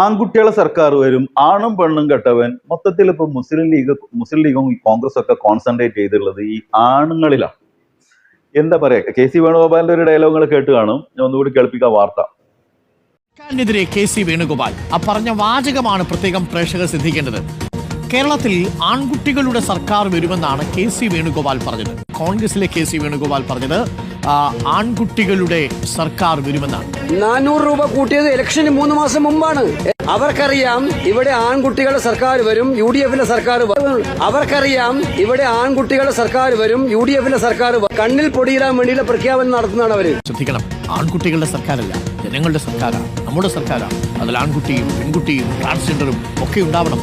ആൺകുട്ടികളെ സർക്കാർ വരും ആണും പെണ്ണും കെട്ടവൻ. മൊത്തത്തിൽ ഇപ്പൊ മുസ്ലിം ലീഗ് മുസ്ലിം ലീഗും കോൺഗ്രസ് ഒക്കെ കോൺസെൻട്രേറ്റ് ചെയ്തിട്ടുള്ളത് ഈ ആണുങ്ങളിലാണ്. എന്താ പറയാ? കെ സി വേണുഗോപാലിന്റെ ഒരു ഡയലോഗുകൾ കേട്ട് കാണും. ഞാൻ ഒന്നുകൂടി കേൾപ്പിക്കാം വാർത്ത. സർക്കാരിനെതിരെ കെ സി വേണുഗോപാൽ ആ പറഞ്ഞ വാചകമാണ് പ്രത്യേകം പ്രേക്ഷകർ ശ്രദ്ധിക്കേണ്ടത്. കേരളത്തിൽ ആൺകുട്ടികളുടെ സർക്കാർ വരുമെന്നാണ് കെ സി വേണുഗോപാൽ പറഞ്ഞത്. കോൺഗ്രസിലെ കെ സി വേണുഗോപാൽ പറഞ്ഞത് ആൺകുട്ടികളുടെ സർക്കാർ വരുമെന്നാണ്. നാനൂറ് രൂപ കൂട്ടിയത് ഇലക്ഷന് മൂന്ന് മാസം മുമ്പാണ്. അവർക്കറിയാം ഇവിടെ ആൺകുട്ടികളുടെ സർക്കാർ വരും യു ഡി എഫിന്റെ സർക്കാർ വരും അവർക്കറിയാം ഇവിടെ ആൺകുട്ടികളുടെ സർക്കാർ വരും യു ഡി എഫിന്റെ സർക്കാർ വരും. കണ്ണിൽ പൊടിയിടാൻ വേണ്ടിയുള്ള പ്രഖ്യാപനം നടത്തുന്നതാണ് അവർ. ശ്രദ്ധിക്കണം. ആൺകുട്ടികളുടെ സർക്കാരല്ല ജനങ്ങളുടെ സർക്കാരാണ് നമ്മുടെ സർക്കാരാണ്. അതിൽ ആൺകുട്ടിയും പെൺകുട്ടിയും ട്രാൻസ്ജെൻഡറും ഒക്കെ ഉണ്ടാവണം.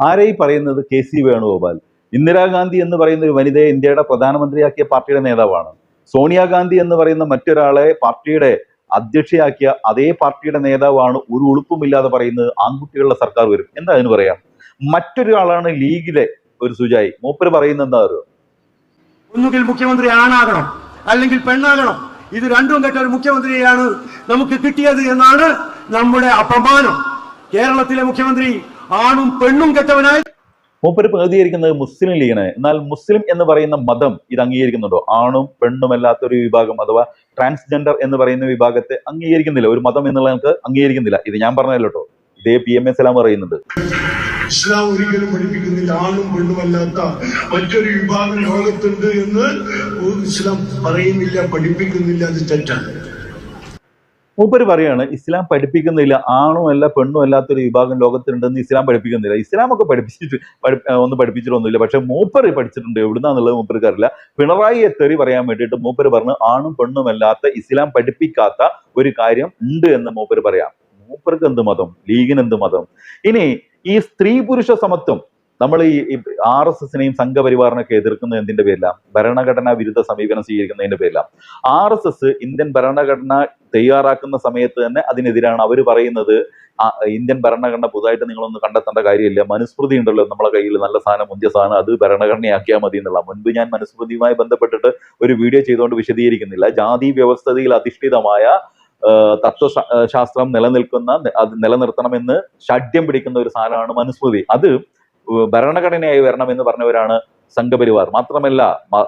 ആരെ ഈ പറയുന്നത് കെ സി വേണുഗോപാൽ. ഇന്ദിരാഗാന്ധി എന്ന് പറയുന്ന ഒരു വനിതയെ ഇന്ത്യയുടെ പ്രധാനമന്ത്രിയാക്കിയ പാർട്ടിയുടെ നേതാവാണ്. സോണിയാഗാന്ധി എന്ന് പറയുന്ന മറ്റൊരാളെ പാർട്ടിയുടെ അധ്യക്ഷയാക്കിയ അതേ പാർട്ടിയുടെ നേതാവാണ് ഒരു ഉളുപ്പുമില്ലാതെ പറയുന്നത് ആൺകുട്ടികളുടെ സർക്കാർ വരും. എന്താ അതിന് പറയാം? മറ്റൊരാളാണ് ലീഗിലെ ഒരു സുജായി. മൂപ്പര് പറയുന്നത് എന്താ ഒന്നുകിൽ മുഖ്യമന്ത്രി ആണാകണം അല്ലെങ്കിൽ പെണ്ണാകണം. ഇത് രണ്ടും കെട്ട ഒരു മുഖ്യമന്ത്രിയാണ് നമുക്ക് കിട്ടിയത് എന്നാണ് നമ്മുടെ അപമാനം. കേരളത്തിലെ മുഖ്യമന്ത്രി ആണും പെണ്ണും കെട്ടവനായി മൂപ്പര് പ്രതികരിക്കുന്നത് മുസ്ലിം ലീഗിനെ എന്നാൽ മുസ്ലിം എന്ന് പറയുന്ന മതം ഇത് അംഗീകരിക്കുന്നുണ്ടോ? ആണും പെണ്ണും അല്ലാത്ത ഒരു വിഭാഗം അഥവാ ട്രാൻസ്ജെൻഡർ എന്ന് പറയുന്ന വിഭാഗത്തെ അംഗീകരിക്കുന്നില്ല. ഒരു മതം എന്നുള്ള നമുക്ക് അംഗീകരിക്കുന്നില്ല. ഇത് ഞാൻ പറഞ്ഞല്ലോ കേട്ടോ. ഇതേ പി എം എസ് എല്ലാം പറയുന്നുണ്ട്. ഇസ്ലാം ഒരിക്കലും പഠിപ്പിക്കുന്നില്ല. ആണും പെണ്ണുമല്ലാത്ത മറ്റൊരു വിഭാഗം ലോകത്തുണ്ട് എന്ന് ഇസ്ലാം പറയുന്നില്ല പഠിപ്പിക്കുന്നില്ല. അത് തെറ്റാണ്. മൂപ്പര് പറയാണ് ഇസ്ലാം പഠിപ്പിക്കുന്നില്ല. ആണും അല്ല പെണ്ണും അല്ലാത്തൊരു വിഭാഗം ലോകത്തിലുണ്ടെന്ന് ഇസ്ലാം പഠിപ്പിക്കുന്നില്ല. ഇസ്ലാം ഒക്കെ പഠിപ്പിച്ചിട്ട് ഒന്നും പഠിപ്പിച്ചിട്ടൊന്നുമില്ല. പക്ഷെ മൂപ്പര് പഠിച്ചിട്ടുണ്ട്. എവിടുന്നാന്നുള്ളത് മൂപ്പർക്ക് അറിയില്ല. പിണറായിയെ തെറി പറയാൻ വേണ്ടിയിട്ട് മൂപ്പര് പറഞ്ഞ് ആണും പെണ്ണും അല്ലാത്ത ഇസ്ലാം പഠിപ്പിക്കാത്ത ഒരു കാര്യം ഉണ്ട് എന്ന് മൂപ്പര് പറയാം. മൂപ്പർക്ക് എന്ത് മതം? ലീഗിന് എന്ത് മതം? ഇനി ഈ സ്ത്രീ പുരുഷ സമത്വം നമ്മൾ ഈ ആർ എസ് എസിനെയും സംഘപരിവാറിനൊക്കെ എതിർക്കുന്നത് എന്തിന്റെ പേരിലാണ്? ഭരണഘടനാ വിരുദ്ധ സമീപനം സ്വീകരിക്കുന്നതിന്റെ പേരിലാണ്. ആർ എസ് എസ് ഇന്ത്യൻ ഭരണഘടന തയ്യാറാക്കുന്ന സമയത്ത് തന്നെ അതിനെതിരാണ് അവർ പറയുന്നത് ഇന്ത്യൻ ഭരണഘടന പുതുതായിട്ട് നിങ്ങളൊന്നും കണ്ടെത്തേണ്ട കാര്യമില്ല മനുസ്മൃതി ഉണ്ടല്ലോ നമ്മളെ കയ്യിൽ നല്ല സാധനം മുന്തിയ സാധനം അത് ഭരണഘടനയാക്കിയാൽ മതി എന്നുള്ള മുൻപ് ഞാൻ മനുസ്മൃതിയുമായി ബന്ധപ്പെട്ടിട്ട് ഒരു വീഡിയോ ചെയ്തുകൊണ്ട് വിശദീകരിക്കുന്നില്ല. ജാതി വ്യവസ്ഥതയിൽ അധിഷ്ഠിതമായ തത്വശാസ്ത്രം തത്വ ശാസ്ത്രം നിലനിൽക്കുന്ന അത് നിലനിർത്തണമെന്ന് ഷഡ്യം പിടിക്കുന്ന ഒരു സാധനമാണ് മനുസ്മൃതി. അത് ഭരണഘടനയായി വരണം എന്ന് പറഞ്ഞവരാണ് സംഘപരിവാർ. മാത്രമല്ല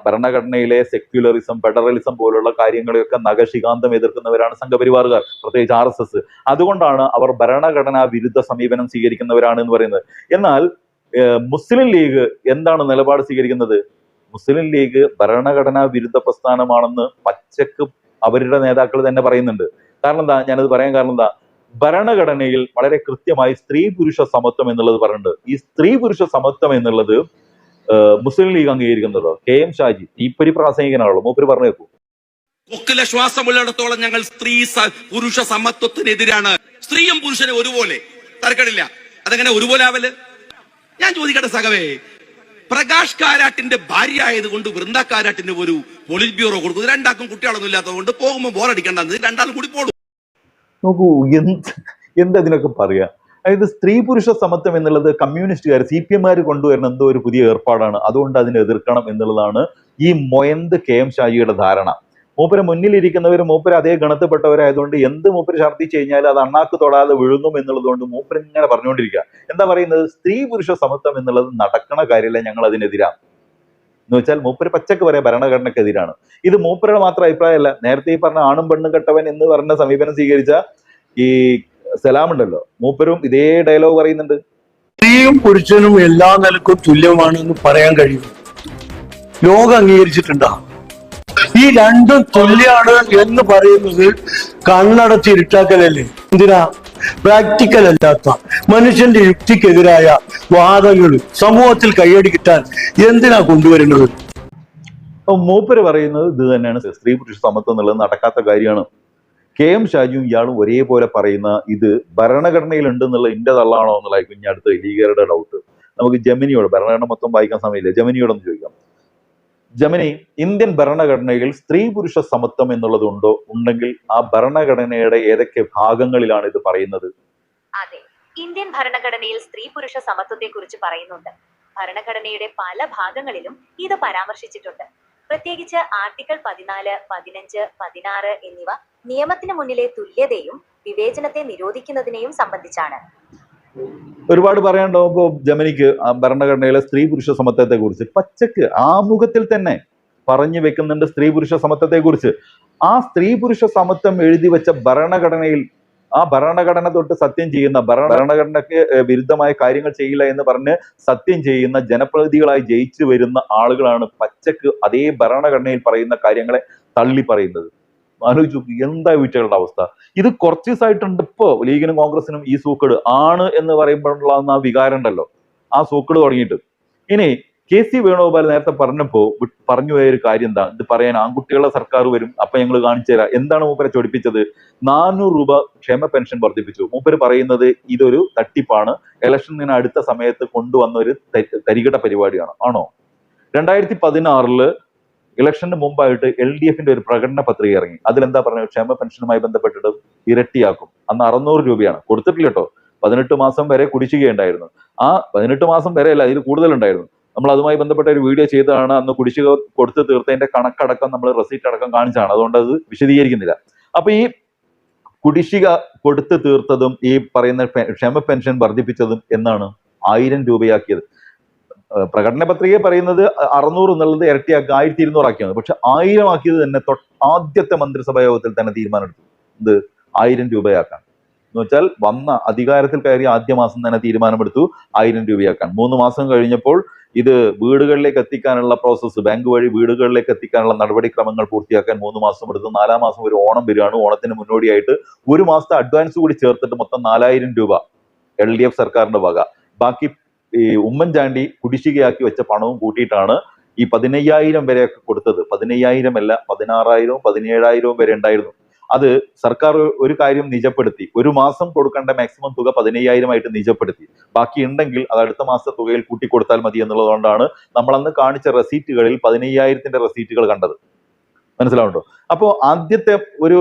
ഭരണഘടനയിലെ സെക്യുലറിസം ഫെഡറലിസം പോലുള്ള കാര്യങ്ങളെയൊക്കെ നഖശികാന്തം എതിർക്കുന്നവരാണ് സംഘപരിവാറുകാർ പ്രത്യേകിച്ച് ആർ എസ് എസ്. അതുകൊണ്ടാണ് അവർ ഭരണഘടനാ വിരുദ്ധ സമീപനം സ്വീകരിക്കുന്നവരാണ് എന്ന് പറയുന്നത്. എന്നാൽ മുസ്ലിം ലീഗ് എന്താണ് നിലപാട് സ്വീകരിക്കുന്നത്? മുസ്ലിം ലീഗ് ഭരണഘടനാ വിരുദ്ധ പ്രസ്ഥാനമാണെന്ന് പച്ചക്ക് അവരുടെ നേതാക്കൾ തന്നെ പറയുന്നുണ്ട്. കാരണം എന്താ? ഞാനത് പറയാൻ കാരണം എന്താ? ഭരണഘടനയിൽ വളരെ കൃത്യമായി സ്ത്രീ പുരുഷ സമത്വം എന്നുള്ളത് പറഞ്ഞിട്ടുണ്ട്. ഈ സ്ത്രീ പുരുഷ സമത്വം എന്നുള്ളത് മുസ്ലിം ലീഗ് അംഗീകരിക്കുന്നുണ്ടോ? കെ എം ഷാജി ഈ പ്രാസംഗികനാണല്ലോ മൂപ്പര് പറഞ്ഞു വെക്കൂ കൊക്കിലെ ശ്വാസമുള്ളിടത്തോളം ഞങ്ങൾ സ്ത്രീ പുരുഷ സമത്വത്തിനെതിരാണ്. സ്ത്രീയും പുരുഷനും ഒരുപോലെ. തർക്കടില്ല. അതെങ്ങനെ ഒരുപോലെ ആവൽ? ഞാൻ ചോദിക്കട്ടെ സഹവേ പ്രകാശ് കാരാട്ടിന്റെ ഭാര്യ ആയതുകൊണ്ട് വൃന്ദ കാരാട്ടിന് ഒരു പോളിറ്റ് ബ്യൂറോ കൊടുക്കുന്നു രണ്ടാക്കും കുട്ടികളൊന്നും ഇല്ലാത്തതുകൊണ്ട് പോകുമ്പോൾ ബോറടിക്കേണ്ടത് രണ്ടാളും കൂടി പോടും. നോക്കൂ എന്ത് എന്തതിനൊക്കെ പറയാ? അതായത് സ്ത്രീ പുരുഷ സമത്വം എന്നുള്ളത് കമ്മ്യൂണിസ്റ്റുകാർ സി പി എംമാർ കൊണ്ടുവരുന്ന എന്തോ ഒരു പുതിയ ഏർപ്പാടാണ്. അതുകൊണ്ട് അതിനെ എതിർക്കണം എന്നുള്ളതാണ് ഈ മൊയന്ത് കെ എം ഷാജിയുടെ ധാരണ. മൂപ്പര് മുന്നിലിരിക്കുന്നവർ മൂപ്പര് അതേ ഗണത്തിൽപ്പെട്ടവരായതുകൊണ്ട് എന്ത് മൂപ്പര് ഛർദ്ദിച്ചു കഴിഞ്ഞാൽ അത് അണ്ണാക്ക് തൊടാതെ വിഴുങ്ങും എന്നുള്ളതുകൊണ്ട് മൂപ്പര് ഇങ്ങനെ പറഞ്ഞുകൊണ്ടിരിക്കുക. എന്താ പറയുന്നത്? സ്ത്രീ പുരുഷ സമത്വം എന്നുള്ളത് നടക്കണ കാര്യമല്ല ഞങ്ങൾ അതിനെതിരാണ് എന്ന് വെച്ചാൽ മൂപ്പര് പച്ചക്ക് പറയാം ഭരണഘടനക്കെതിരാണ്. ഇത് മൂപ്പരുടെ മാത്രം അഭിപ്രായമല്ല. നേരത്തെ ഈ പറഞ്ഞ ആണും പെണ്ണും കെട്ടവൻ എന്ന് പറഞ്ഞ സമീപനം സ്വീകരിച്ച ഈ സലാം ഉണ്ടല്ലോ മൂപ്പരും ഇതേ ഡയലോഗ് പറയുന്നുണ്ട്. സ്ത്രീയും പുരുഷനും എല്ലാ നിലക്കും തുല്യമാണ് എന്ന് പറയാൻ കഴിയും. ലോകം അംഗീകരിച്ചിട്ടുണ്ടോ? ഈ രണ്ടും തുല്യാണ് എന്ന് പറയുന്നത് കണ്ണടച്ച് ഇരുട്ടാക്കലല്ലേ? എന്തിനാ? പ്രാക്ടിക്കൽ അല്ലാത്ത മനുഷ്യന്റെ യുക്തിക്കെതിരായ വാദങ്ങൾ സമൂഹത്തിൽ കയ്യടി കിട്ടാൻ എന്തിനാ കൊണ്ടുവരുന്നത്? മൂപ്പര് പറയുന്നത് ഇത് തന്നെയാണ്. സ്ത്രീ പുരുഷ സമത്വം എന്നുള്ളത് നടക്കാത്ത കാര്യമാണ്. കെ എം ഷാജിയും ഇയാളും ഒരേപോലെ പറയുന്ന ഇത് ഭരണഘടനയിൽ ഉണ്ട് എന്നുള്ള ഇന്റെ തള്ളാണോ എന്നുള്ള ഇനി അടുത്ത ലീഗറുടെ ഡൗട്ട് നമുക്ക് ജമിനിയോട് ഭരണഘടന മൊത്തം വായിക്കാൻ സമയമില്ല. ജമിനിയോടൊന്ന് ചോദിക്കാം. ജമിനി ഇന്ത്യൻ ഭരണഘടനയിൽ സ്ത്രീ പുരുഷ സമത്വം എന്നുള്ളതുണ്ടോ ഉണ്ടെങ്കിൽ ആ ഭരണഘടനയുടെ ഏതൊക്കെ ഭാഗങ്ങളിലാണ് ഇത് പറയുന്നത്? അതെ. ഇന്ത്യൻ ഭരണഘടനയിൽ സ്ത്രീ പുരുഷ സമത്വത്തെ കുറിച്ച് പറയുന്നുണ്ട്. ഭരണഘടനയുടെ പല ഭാഗങ്ങളിലും ഇത് പരാമർശിച്ചിട്ടുണ്ട്. പ്രത്യേകിച്ച് ആർട്ടിക്കിൾ പതിനാല് പതിനഞ്ച് പതിനാറ് എന്നിവ നിയമത്തിന് മുന്നിലെ തുല്യതയും വിവേചനത്തെ നിരോധിക്കുന്നതിനെയും സംബന്ധിച്ചാണ്. ഒരുപാട് പറയാനുണ്ടാവും ഇപ്പോ ജമനിക്ക് ഭരണഘടനയിലെ സ്ത്രീ പുരുഷ സമത്വത്തെ കുറിച്ച് പച്ചക്ക് ആമുഖത്തിൽ തന്നെ പറഞ്ഞു വെക്കുന്നുണ്ട് സ്ത്രീ പുരുഷ സമത്വത്തെ കുറിച്ച്. ആ സ്ത്രീ പുരുഷ സമത്വം എഴുതി വെച്ച ഭരണഘടനയിൽ ആ ഭരണഘടന തൊട്ട് സത്യം ചെയ്യുന്ന ഭരണ- ഭരണഘടനയ്ക്ക് വിരുദ്ധമായ കാര്യങ്ങൾ ചെയ്യില്ല എന്ന് പറഞ്ഞ് സത്യം ചെയ്യുന്ന ജനപ്രതിനിധികളായി ജയിച്ചു വരുന്ന ആളുകളാണ് പച്ചക്ക് അതേ ഭരണഘടനയിൽ പറയുന്ന കാര്യങ്ങളെ തള്ളി പറയുന്നത് ആലോചിച്ചു നോക്ക്, എന്താ വീട്ടുകളുടെ അവസ്ഥ? ഇത് കുറച്ച് ദിവസമായിട്ടുണ്ട് ഇപ്പോ ലീഗിനും കോൺഗ്രസിനും ഈ സൂക്കേട് ആണ് എന്ന് പറയുമ്പോഴുള്ള ആ വികാരം ഉണ്ടല്ലോ. ആ സൂക്കേട് തുടങ്ങിയിട്ട്. ഇനി കെ സി വേണുഗോപാൽ നേരത്തെ പറഞ്ഞപ്പോ പറഞ്ഞു പോയ ഒരു കാര്യം എന്താ? ഇത് പറയാൻ ആൺകുട്ടികളുടെ സർക്കാർ വരും അപ്പൊ ഞങ്ങൾ കാണിച്ചു തരാം. എന്താണ് മൂപ്പരെ ചൊടിപ്പിച്ചത്? നാനൂറ് രൂപ ക്ഷേമ പെൻഷൻ വർദ്ധിപ്പിച്ചു. മൂപ്പര് പറയുന്നത് ഇതൊരു തട്ടിപ്പാണ്. ഇലക്ഷനിന് അടുത്ത സമയത്ത് കൊണ്ടുവന്ന ഒരു തരികിട പരിപാടിയാണ്. ആണോ? രണ്ടായിരത്തി പതിനാറിൽ ഇലക്ഷന് മുമ്പായിട്ട് എൽ ഡി എഫിന്റെ ഒരു പ്രകടന പത്രിക ഇറങ്ങി. അതിലെന്താ പറഞ്ഞത് ക്ഷേമ പെൻഷനുമായി ബന്ധപ്പെട്ടിട്ട് ഇരട്ടിയാക്കും. അന്ന് അറുന്നൂറ് രൂപയാണ്. കൊടുത്തിട്ടില്ല കേട്ടോ. പതിനെട്ട് മാസം വരെ കുടിശ്ശികയുണ്ടായിരുന്നു. ആ പതിനെട്ട് മാസം വരെ അല്ല ഇതിൽ കൂടുതലുണ്ടായിരുന്നു. നമ്മൾ അതുമായി ബന്ധപ്പെട്ട ഒരു വീഡിയോ ചെയ്തതാണ്. അന്ന് കുടിശ്ശിക കൊടുത്ത് തീർത്തതിന്റെ കണക്കടക്കം നമ്മൾ റെസീറ്റ് അടക്കം കാണിച്ചാണ് അതുകൊണ്ട് അത് വിശദീകരിക്കുന്നില്ല. അപ്പൊ ഈ കുടിശ്ശിക കൊടുത്ത് തീർത്തതും ഈ പറയുന്ന ക്ഷമ പെൻഷൻ വർദ്ധിപ്പിച്ചതും എന്നാണ് ആയിരം രൂപയാക്കിയത്. പ്രകടന പത്രിക പറയുന്നത് അറുന്നൂറ് എന്നുള്ളത് ഇരട്ടിയാക്കി ആയിരത്തി ഇരുന്നൂറ് ആക്കിയത് പക്ഷെ ആയിരം ആക്കിയത് തന്നെ ആദ്യത്തെ മന്ത്രിസഭാ യോഗത്തിൽ തന്നെ തീരുമാനമെടുത്തു. ഇത് ആയിരം രൂപയാക്കാൻ. എന്ന് വെച്ചാൽ വന്ന അധികാരത്തിൽ കയറി ആദ്യ മാസം തന്നെ തീരുമാനമെടുത്തു ആയിരം രൂപയാക്കാൻ. മൂന്ന് മാസം കഴിഞ്ഞപ്പോൾ ഇത് വീടുകളിലേക്ക് എത്തിക്കാനുള്ള പ്രോസസ്സ് ബാങ്ക് വഴി വീടുകളിലേക്ക് എത്തിക്കാനുള്ള നടപടിക്രമങ്ങൾ പൂർത്തിയാക്കാൻ മൂന്ന് മാസം എടുത്തു. നാലാം മാസം ഒരു ഓണം വരികയാണ് ഓണത്തിന് മുന്നോടിയായിട്ട് ഒരു മാസത്തെ അഡ്വാൻസ് കൂടി ചേർത്തിട്ട് മൊത്തം നാലായിരം രൂപ എൽ ഡി എഫ് സർക്കാരിന്റെ വക. ബാക്കി ഈ ഉമ്മൻചാണ്ടി കുടിശ്ശികയാക്കി വെച്ച പണവും കൂട്ടിയിട്ടാണ് ഈ പതിനയ്യായിരം വരെയൊക്കെ കൊടുത്തത്. പതിനയ്യായിരം അല്ല പതിനാറായിരവും പതിനേഴായിരവും വരെ ഉണ്ടായിരുന്നു. അത് സർക്കാർ ഒരു കാര്യം നിജപ്പെടുത്തി. ഒരു മാസം കൊടുക്കേണ്ട മാക്സിമം തുക പതിനയ്യായിരമായിട്ട് നിജപ്പെടുത്തി. ബാക്കി ഉണ്ടെങ്കിൽ അത് അടുത്ത മാസത്തെ തുകയിൽ കൂട്ടി കൊടുത്താൽ മതി എന്നുള്ളതുകൊണ്ടാണ് നമ്മൾ അന്ന് കാണിച്ച റെസീറ്റുകളിൽ പതിനയ്യായിരത്തിന്റെ റെസീറ്റുകൾ കണ്ടത്. മനസ്സിലാവുണ്ടോ അപ്പോ ആദ്യത്തെ ഒരു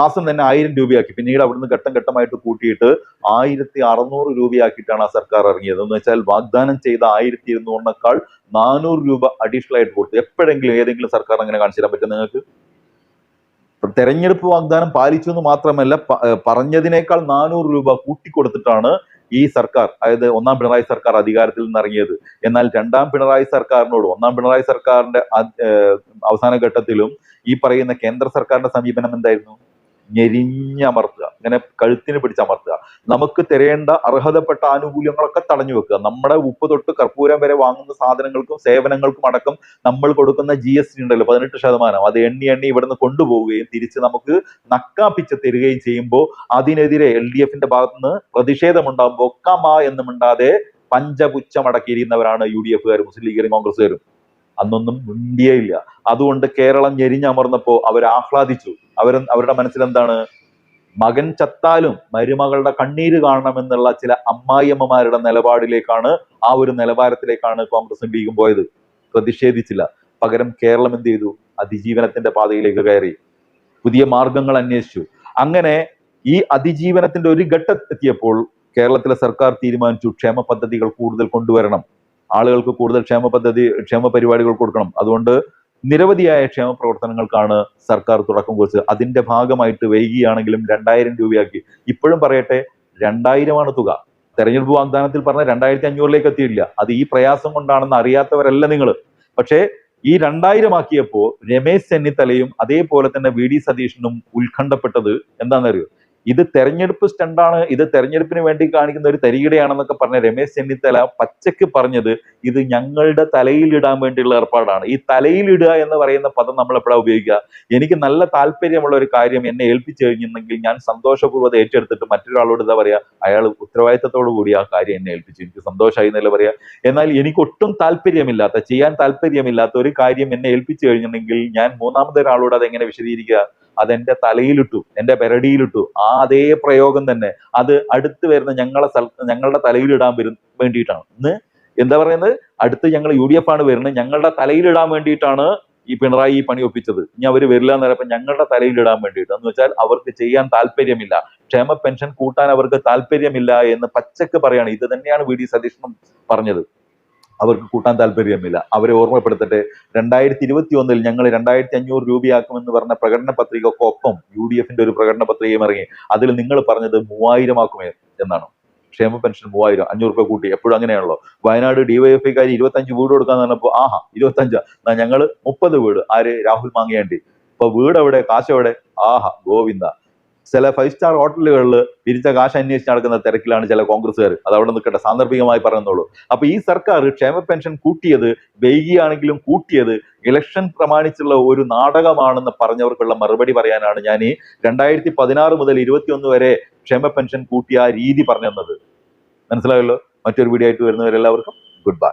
മാസം തന്നെ ആയിരം രൂപയാക്കി. പിന്നീട് അവിടുന്ന് ഘട്ടം ഘട്ടമായിട്ട് കൂട്ടിയിട്ട് ആയിരത്തി അറുന്നൂറ് രൂപയാക്കിയിട്ടാണ് ആ സർക്കാർ ഇറങ്ങിയത്. എന്ന് വെച്ചാൽ വാഗ്ദാനം ചെയ്ത ആയിരത്തി ഇരുന്നൂറിനേക്കാൾ നാനൂറ് രൂപ അഡീഷണൽ ആയിട്ട് കൊടുത്തു. എപ്പോഴെങ്കിലും ഏതെങ്കിലും സർക്കാർ അങ്ങനെ കാണിച്ചു തരാൻ പറ്റും നിങ്ങൾക്ക്? തെരഞ്ഞെടുപ്പ് വാഗ്ദാനം പാലിച്ചു എന്ന് മാത്രമല്ല പറഞ്ഞതിനേക്കാൾ നാനൂറ് രൂപ കൂട്ടിക്കൊടുത്തിട്ടാണ് ഈ സർക്കാർ അതായത് ഒന്നാം പിണറായി സർക്കാർ അധികാരത്തിൽ നിന്ന് ഇറങ്ങിയത്. എന്നാൽ രണ്ടാം പിണറായി സർക്കാരിനോട് ഒന്നാം പിണറായി സർക്കാരിന്റെ അവസാന ഘട്ടത്തിലും ഈ പറയുന്ന കേന്ദ്ര സർക്കാരിന്റെ സമീപനം എന്തായിരുന്നു? ഞെരിഞ്ഞമർത്തുക. ഇങ്ങനെ കഴുത്തിന് പിടിച്ചമർത്തുക. നമുക്ക് തരേണ്ട അർഹതപ്പെട്ട ആനുകൂല്യങ്ങളൊക്കെ തടഞ്ഞു വെക്കുക. നമ്മുടെ ഉപ്പ് തൊട്ട് കർപ്പൂരം വരെ വാങ്ങുന്ന സാധനങ്ങൾക്കും സേവനങ്ങൾക്കും അടക്കം നമ്മൾ കൊടുക്കുന്ന ജി എസ് ടി ഉണ്ടല്ലോ പതിനെട്ട് ശതമാനം. അത് എണ്ണി എണ്ണി ഇവിടുന്ന് കൊണ്ടുപോവുകയും തിരിച്ച് നമുക്ക് നക്കാപ്പിച്ച് തരികയും ചെയ്യുമ്പോൾ അതിനെതിരെ എൽ ഡി എഫിന്റെ ഭാഗത്തുനിന്ന് പ്രതിഷേധമുണ്ടാകുമ്പോൾ കമ എന്ന് മിണ്ടാതെ പഞ്ചപുച്ഛമടക്കിയിരിക്കുന്നവരാണ് യു ഡി എഫുകാരും മുസ്ലിം ലീഗുകാരും കോൺഗ്രസ്സുകാരും. അന്നൊന്നും മിണ്ടിയേ ഇല്ല അതുകൊണ്ട് കേരളം ഞെരിഞ്ഞമർന്നപ്പോ അവർ ആഹ്ലാദിച്ചു. അവർ അവരുടെ മനസ്സിൽ എന്താണ് മകൻ ചത്താലും മരുമകളുടെ കണ്ണീര് കാണണമെന്നുള്ള ചില അമ്മായിയമ്മമാരുടെ നിലപാടിലേക്കാണ് ആ ഒരു നിലവാരത്തിലേക്കാണ് കോൺഗ്രസും ലീഗും പോയത്? പ്രതിഷേധിച്ചില്ല. പകരം കേരളം എന്ത് ചെയ്തു? അതിജീവനത്തിന്റെ പാതയിലേക്ക് കയറി. പുതിയ മാർഗങ്ങൾ അന്വേഷിച്ചു. അങ്ങനെ ഈ അതിജീവനത്തിന്റെ ഒരു ഘട്ടത്തെത്തിയപ്പോൾ കേരളത്തിലെ സർക്കാർ തീരുമാനിച്ചു ക്ഷേമ പദ്ധതികൾ കൂടുതൽ കൊണ്ടുവരണം. ആളുകൾക്ക് കൂടുതൽ ക്ഷേമ പദ്ധതി ക്ഷേമ പരിപാടികൾ കൊടുക്കണം. അതുകൊണ്ട് നിരവധിയായ ക്ഷേമ പ്രവർത്തനങ്ങൾക്കാണ് സർക്കാർ തുടക്കം കുറിച്ചത്. അതിന്റെ ഭാഗമായിട്ട് വൈകിയാണെങ്കിലും രണ്ടായിരം രൂപയാക്കി. ഇപ്പോഴും പറയട്ടെ രണ്ടായിരമാണ് തുക. തെരഞ്ഞെടുപ്പ് വാഗ്ദാനത്തിൽ പറഞ്ഞ രണ്ടായിരത്തി അഞ്ഞൂറിലേക്ക് എത്തിയില്ല അത് ഈ പ്രയാസം കൊണ്ടാണെന്ന് അറിയാത്തവരല്ല നിങ്ങൾ പക്ഷേ ഈ രണ്ടായിരം ആക്കിയപ്പോ രമേശ് ചെന്നിത്തലയും അതേപോലെ തന്നെ വി ഡി സതീശനും ഉത്കണ്ഠപ്പെട്ടത് എന്താണെന്നറിയോ? ഇത് തെരഞ്ഞെടുപ്പ് സ്റ്റണ്ടാണ് ഇത് തെരഞ്ഞെടുപ്പിന് വേണ്ടി കാണിക്കുന്ന ഒരു തരികിടയാണെന്നൊക്കെ പറഞ്ഞ രമേശ് ചെന്നിത്തല പച്ചയ്ക്ക് പറഞ്ഞത് ഇത് ഞങ്ങളുടെ തലയിലിടാൻ വേണ്ടിയുള്ള ഏർപ്പാടാണ്. ഈ തലയിലിടുക എന്ന് പറയുന്ന പദം നമ്മൾ എപ്പോഴാ ഉപയോഗിക്കുക? എനിക്ക് നല്ല താല്പര്യമുള്ള ഒരു കാര്യം എന്നെ ഏൽപ്പിച്ചു കഴിഞ്ഞിരുന്നെങ്കിൽ ഞാൻ സന്തോഷപൂർവം ഏറ്റെടുത്തിട്ട് മറ്റൊരാളോട് എന്താ പറയാ അയാൾ ഉത്തരവാദിത്തത്തോടു കൂടി ആ കാര്യം എന്നെ ഏൽപ്പിച്ചു എനിക്ക് സന്തോഷമായി എന്നല്ല പറയാ. എന്നാൽ എനിക്ക് ഒട്ടും താല്പര്യമില്ലാത്ത ചെയ്യാൻ താല്പര്യമില്ലാത്ത ഒരു കാര്യം എന്നെ ഏൽപ്പിച്ചു കഴിഞ്ഞിട്ടുണ്ടെങ്കിൽ ഞാൻ മൂന്നാമതൊരാളോട് അതെങ്ങനെ വിശദീകരിക്കുക? അതെന്റെ തലയിലിട്ടു എന്റെ പെരടിയിലിട്ടു. ആ അതേ പ്രയോഗം തന്നെ. അത് അടുത്ത് വരുന്ന ഞങ്ങളെ ഞങ്ങളുടെ തലയിലിടാൻ വരും വേണ്ടിയിട്ടാണ്. ഇന്ന് എന്താ പറയുന്നത്? അടുത്ത് ഞങ്ങൾ യു ഡി എഫ് ആണ് വരുന്നത്. ഞങ്ങളുടെ തലയിലിടാൻ വേണ്ടിയിട്ടാണ് ഈ പിണറായി ഈ പണി ഒപ്പിച്ചത്. ഇനി അവർ വരില്ല എന്ന് പറയുമ്പോൾ ഞങ്ങളുടെ തലയിലിടാൻ വേണ്ടിയിട്ട്. എന്ന് വെച്ചാൽ അവർക്ക് ചെയ്യാൻ താല്പര്യമില്ല. ക്ഷേമ പെൻഷൻ കൂട്ടാൻ അവർക്ക് താല്പര്യമില്ല എന്ന് പച്ചക്ക് പറയാണ്. ഇത് തന്നെയാണ് വി ഡി സതീശനും പറഞ്ഞത്. അവർക്ക് കൂട്ടാൻ താല്പര്യമില്ല. അവരെ ഓർമ്മപ്പെടുത്തട്ടെ രണ്ടായിരത്തി ഇരുപത്തി ഒന്നിൽ ഞങ്ങൾ രണ്ടായിരത്തി അഞ്ഞൂറ് രൂപയാക്കുമെന്ന് പറഞ്ഞ പ്രകടന പത്രികക്കൊപ്പം യു ഡി എഫിന്റെ ഒരു പ്രകടന പത്രികയും ഇറങ്ങി. അതിൽ നിങ്ങൾ പറഞ്ഞത് മൂവായിരം ആക്കുമേ എന്നാണ്. ക്ഷേമ പെൻഷൻ മൂവായിരം അഞ്ഞൂറ് രൂപ കൂട്ടി. എപ്പോഴും അങ്ങനെയാണല്ലോ. വയനാട് ഡിവൈഎഫ്ഐക്കാർ ഇരുപത്തഞ്ച് വീട് കൊടുക്കാന്ന് പറഞ്ഞപ്പോൾ ആഹാ ഇരുപത്തഞ്ചാ എന്നാ ഞങ്ങൾ മുപ്പത് വീട്. ആര്? രാഹുൽ മാങ്ങിയാണ്ടി. ഇപ്പൊ വീട് എവിടെ കാശ് എവിടെ ആഹാ ഗോവിന്ദ. ചില ഫൈവ് സ്റ്റാർ ഹോട്ടലുകളിൽ പിരിച്ച കാശ് അന്വേഷിച്ച് നടക്കുന്ന തിരക്കിലാണ് ചില കോൺഗ്രസ്സുകാർ അത് അവിടെ നിൽക്കട്ടെ സാന്ദർഭികമായി പറയുന്നുള്ളൂ അപ്പൊ ഈ സർക്കാർ ക്ഷേമ പെൻഷൻ കൂട്ടിയത് വൈകിയാണെങ്കിലും കൂട്ടിയത് ഇലക്ഷൻ പ്രമാണിച്ചുള്ള ഒരു നാടകമാണെന്ന് പറഞ്ഞവർക്കുള്ള മറുപടി പറയാനാണ് ഞാൻ ഈ രണ്ടായിരത്തി പതിനാറ് മുതൽ ഇരുപത്തിയൊന്ന് വരെ ക്ഷേമ പെൻഷൻ കൂട്ടിയ രീതി പറഞ്ഞു തന്നത് മനസ്സിലായല്ലോ? മറ്റൊരു വീഡിയോ ആയിട്ട് വരുന്നവരെല്ലാവർക്കും ഗുഡ് ബൈ